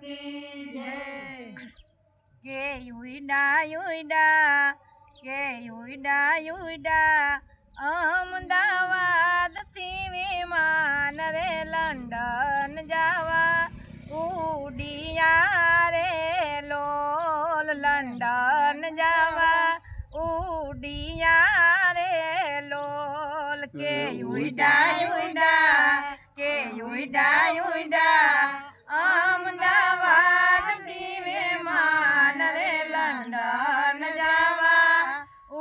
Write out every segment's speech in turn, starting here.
કી કે યુડા યુડા કે યુડા યુડા અમદાવાદથી વિમાન રે લંડન જાવા. ઉડિયા રે લોલ લંડન જાવા. ઉડિયા રે લોલ કે યુડા યુડા કે યુડા યુડા અમદાવાદથી વિમાન રે લંડન જાવા.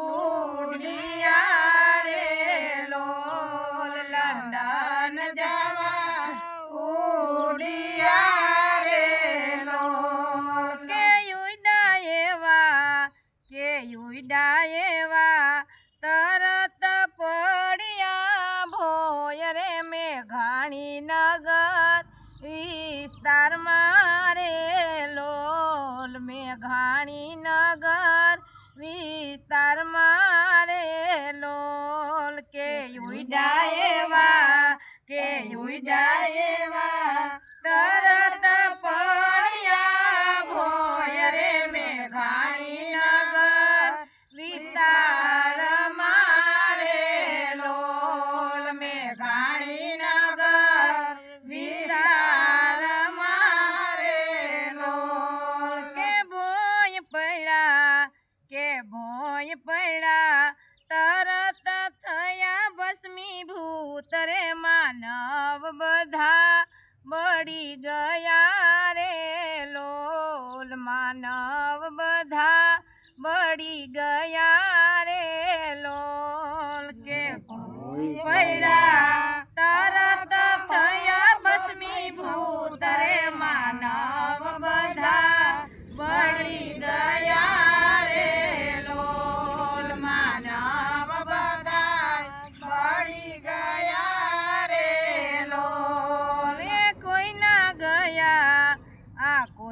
ઉડિયા રે લોલ લંડન જાવા. ઉડિયા રે લોલ કે યુડા એવા કે યુડા એવા. તરત પડ્યા મેઘાણી નગર વિસ્તારમાં રે લોલ કે યુડા એવા કે યુડા એવા તરત પડ્યા ભોય રે મેઘાણી બળી ગયા રે લોલ માનવ બધા. બળી ગયા રે લોલ કે પડ્યા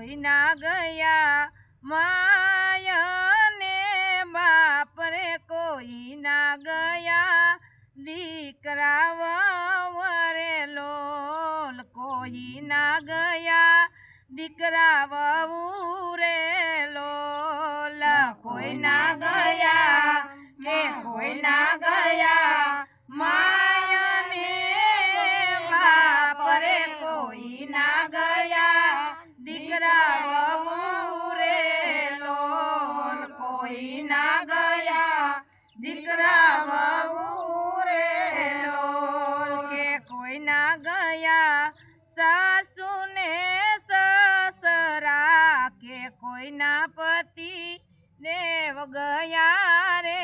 આ કોઈ ના ગયા, માયને બાપ રે કોઈ ના ગયા. દીકરા વરે લોલ કોઈ ના ગયા. દીકરા વહુ રે લોલ કોઈ ના ગયા. સસરા કે કોઈ ના પતિ ને ગયા રે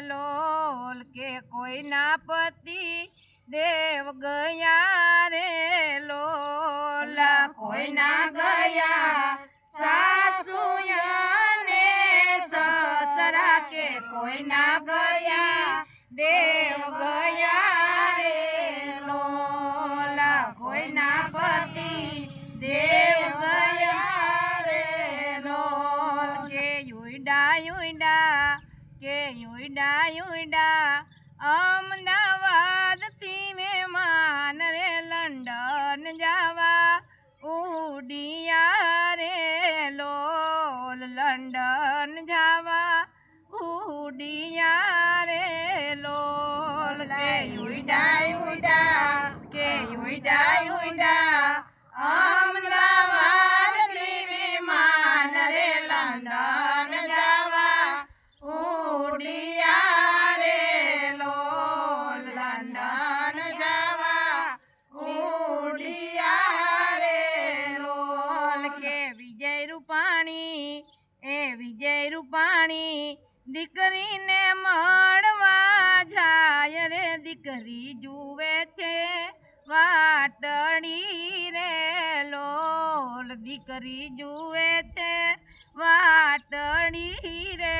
લોલ કે કોઈ ના પતિ દેવ ગયા રે લોલ? કોઈ ના ગયા સાસુ ને સસરા કે કોઈ ના ગયા દેવ ગયા યુડા યુડા અમદાવાદથી મહેમાન રે લંડન જાવા. ઉડિયા રે લોલ લંડન જાવા. ઉડિયા રે લોલ કે ઉડા કે ઉડા ઉડા અમદાવાદ દીકરીને મળવા જાય રે, દીકરી જુએ છે વાટડી રે, લોલ દીકરી જુએ છે વાટડી રે,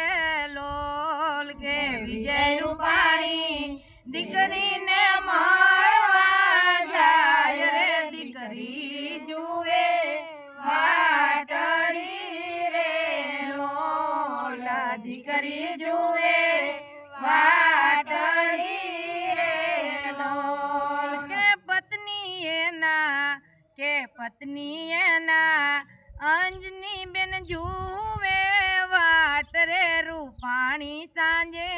લોલ કે વિજય રૂપાણી દીકરીને મળવા જાય રે દીકરી જુએ કે પત્ની એના, કે પત્ની એના, અંજની બેન જુએ, વાટ રે રૂપાણી સાંજે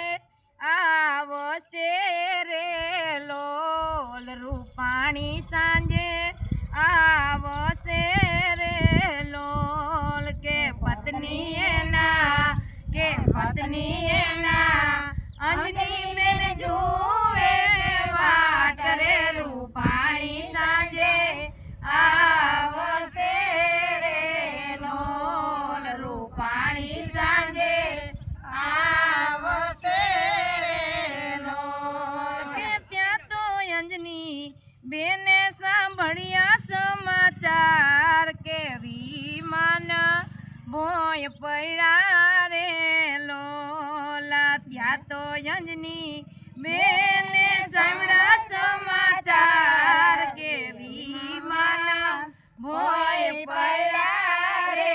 આવશે રે લોલ. રૂપાણી સાંજે ભોય પૈડા રે, લોલા ત્યાં તો અંજની બેને સમરા સમાચાર કેવી માના ભોય પૈડા રે,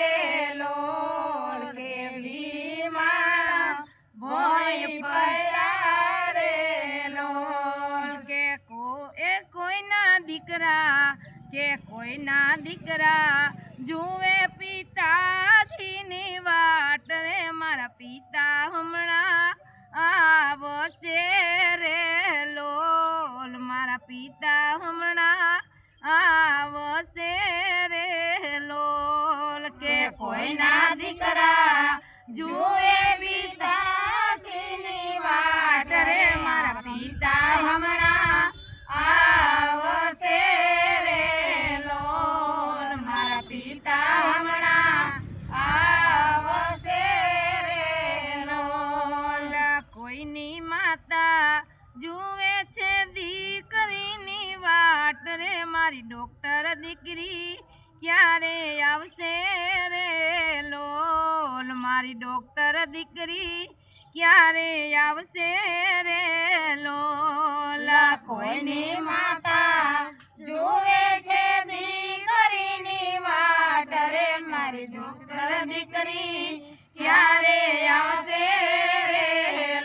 લોલ કેવી માના ભોય પૈડા રે, લોલ કે કો એ કોઈના દીકરા, કે કોઈના દીકરા જુએ પિતાજીની આવશે રે લોલ. મારા પિતા હમણાં આવશે રે લોલ. કે કોઈના દીકરા જુએ પિતાજીની વાટ. રે મારા પિતા હમણાં દીકરી ક્યારે આવશે રે? લોલ મારી ડોક્ટર દીકરી ક્યારે આવશે રે? લોલ કોઈની માતા જોવે છે દીકરીની વાટ. રે મારી ડોક્ટર દીકરી ક્યારે આવશે રે?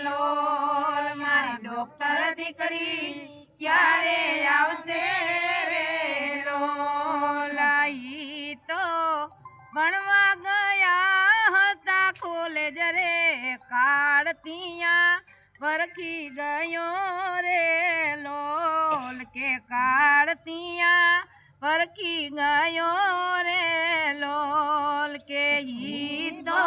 લોલ મારી ડોક્ટર દીકરી ક્યારે આવશે કાળતિયા પરખી ગયો રે લોલ કે કાળતિયા પરખી ગયો રે લોલ કે ઈ તો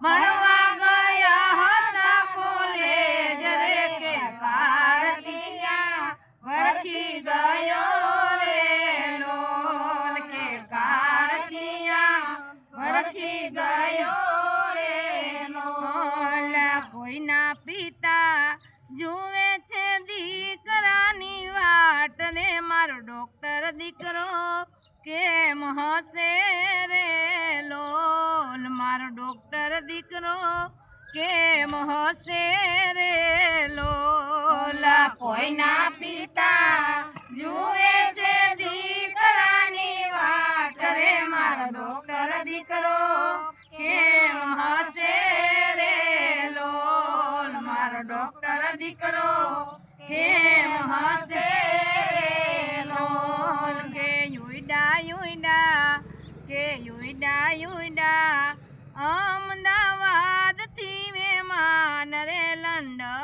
ભણવા ગયા હતા કોલેજ રે કે કાળતિયા પરખી મારો ડોક્ટર દીકરો કેમ હશે રે લોલ? કોઈના પિતા જુએ છે દીકરાની વાટ રે મારો ડોક્ટર દીકરો કેમ હશે રે લોલ? મારો ડોક્ટર દીકરો કેમ હશે કે યુઈડા યુઈડા કે યુઈડા યુઈડા અમદાવાદથી વિમાન રે લંડન.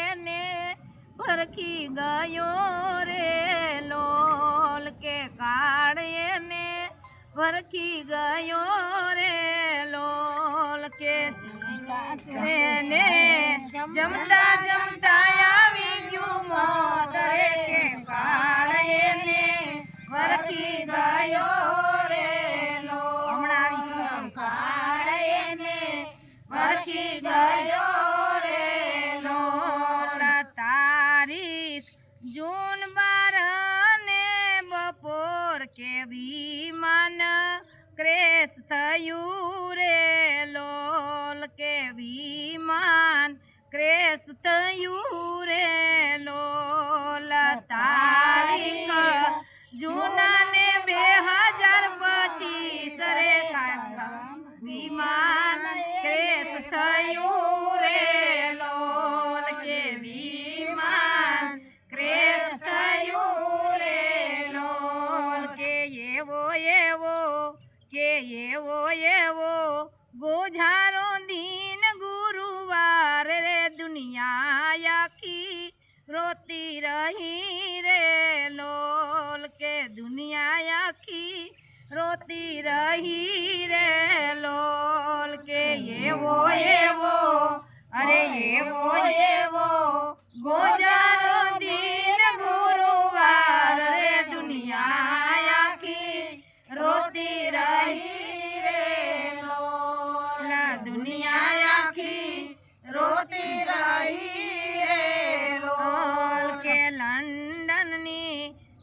એને ભરખી ગયો રે લોલ કે કાળ એને ભરખી ગયો રે લોલ કે એને જમતા જમતા આવી ગયું મોત રે કે કાળ એને ભરખી ગયો રે લોલ હમણાં કાળ એને પરખી ગયો રહી રે લોલ કે દુનિયા આખી રોતી રહી રે લોલ કે એવો એવો, અરે એવો એવો ગોજારો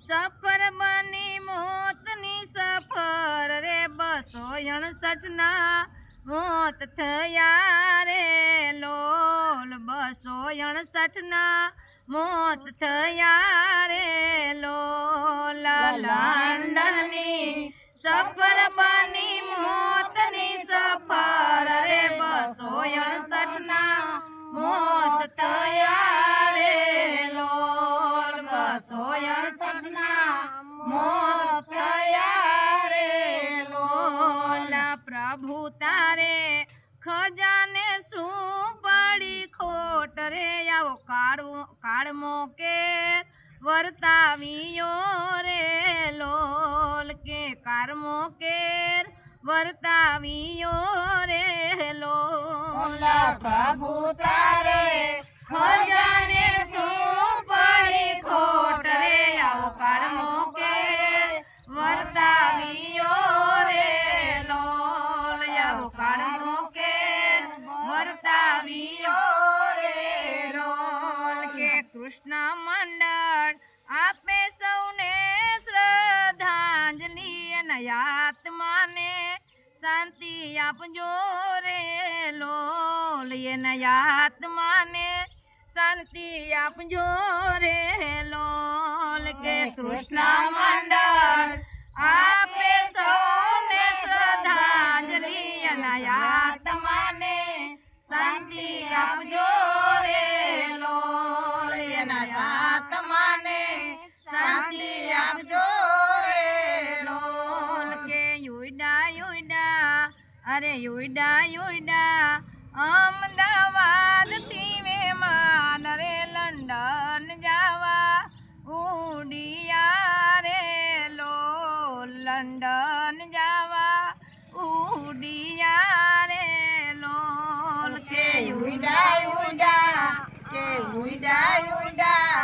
સફર બની મોતની સફર રે બસો અણસઠના મોત થયા રે. લોલ બસો અણસઠના મોત થયા રે. લોલ લંડનની સફર બની મોતની સફર રે બસો અણસઠના મોત થયા પ્રભુ તારે ખજાને શું પડી ખોટ આવો કાળમો કે વર્તાવીયો રે, લોલ, આવો કાળમો કે વર્તાવીયો કે કૃષ્ણ મંડળ આપે સૌને શ્રદ્ધાંજલિ અને આત્માને શાંતિ આપજો રે લોલ એના આત્માને. શાંતિ આપજો રે લોલ કે કૃષ્ણ મંડળ. આપે સૌને શ્રદ્ધાંજલિ અને આત્માને. શાંતિ આપજો મારે યોઈડા યોઈડા અમદાવાદથી મહેમાન રે લંડન જાવા. ઉડિયા રે લો લંડન જાવા. ઉડિયા રે લોલ કે ઉડા ઉડા કે ઉડા ઉડા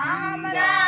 અમદાવાદ